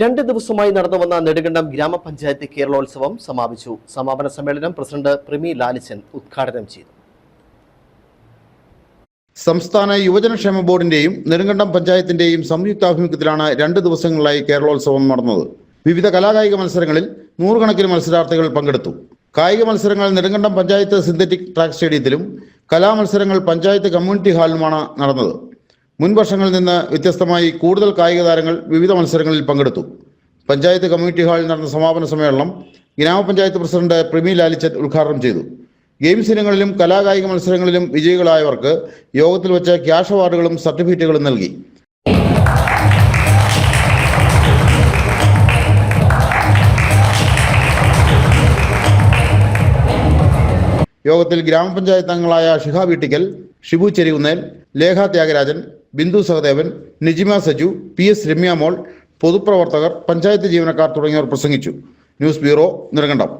രണ്ട് ദിവസമായി നടന്നു വന്ന നെടുകണ്ടം ഗ്രാമപഞ്ചായത്ത് കേരളോത്സവം സമാപിച്ചു. സമാപന സമ്മേളനം പ്രസിഡന്റ് പ്രിമി ലാലിച്ചൻ ഉദ്ഘാടനം ചെയ്തു. സംസ്ഥാന യുവജനക്ഷേമ ബോർഡിന്റെയും നെടുങ്കണ്ടം പഞ്ചായത്തിന്റെയും സംയുക്താഭിമുഖ്യത്തിലാണ് രണ്ട് ദിവസങ്ങളിലായി കേരളോത്സവം നടന്നത്. വിവിധ കലാകായിക മത്സരങ്ങളിൽ നൂറുകണക്കിന് മത്സരാർത്ഥികൾ പങ്കെടുത്തു. കായിക മത്സരങ്ങൾ നെടുങ്കണ്ടം പഞ്ചായത്ത് സിന്തറ്റിക് ട്രാക്ക് സ്റ്റേഡിയത്തിലും കലാമത്സരങ്ങൾ പഞ്ചായത്ത് കമ്മ്യൂണിറ്റി ഹാളിലുമാണ് നടന്നത്. മുൻ വർഷങ്ങളിൽ നിന്ന് വ്യത്യസ്തമായി കൂടുതൽ കായിക താരങ്ങൾ വിവിധ മത്സരങ്ങളിൽ പങ്കെടുത്തു. പഞ്ചായത്ത് കമ്മ്യൂണിറ്റി ഹാളിൽ നടന്ന സമാപന സമ്മേളനം ഗ്രാമപഞ്ചായത്ത് പ്രസിഡന്റ് പ്രിമി ലാലിച്ചൻ ഉദ്ഘാടനം ചെയ്തു. ഗെയിംസ് ഇനങ്ങളിലും കലാകായിക മത്സരങ്ങളിലും വിജയികളായവർക്ക് യോഗത്തിൽ വെച്ച് ക്യാഷ് അവാർഡുകളും സർട്ടിഫിക്കറ്റുകളും നൽകി. യോഗത്തിൽ ഗ്രാമപഞ്ചായത്ത് അംഗങ്ങളായ ഷിഹ വീട്ടിക്കൽ ഷിബു ചെരികുന്നേൽ ലേഖ ത്യാഗരാജൻ ബിന്ദു സഹദേവൻ നിജിമ സജു പി എസ് രമ്യ മോൾ പൊതുപ്രവർത്തകർ പഞ്ചായത്ത് ജീവനക്കാർ തുടങ്ങിയവർ പ്രസംഗിച്ചു. News bureau Nedumkandam.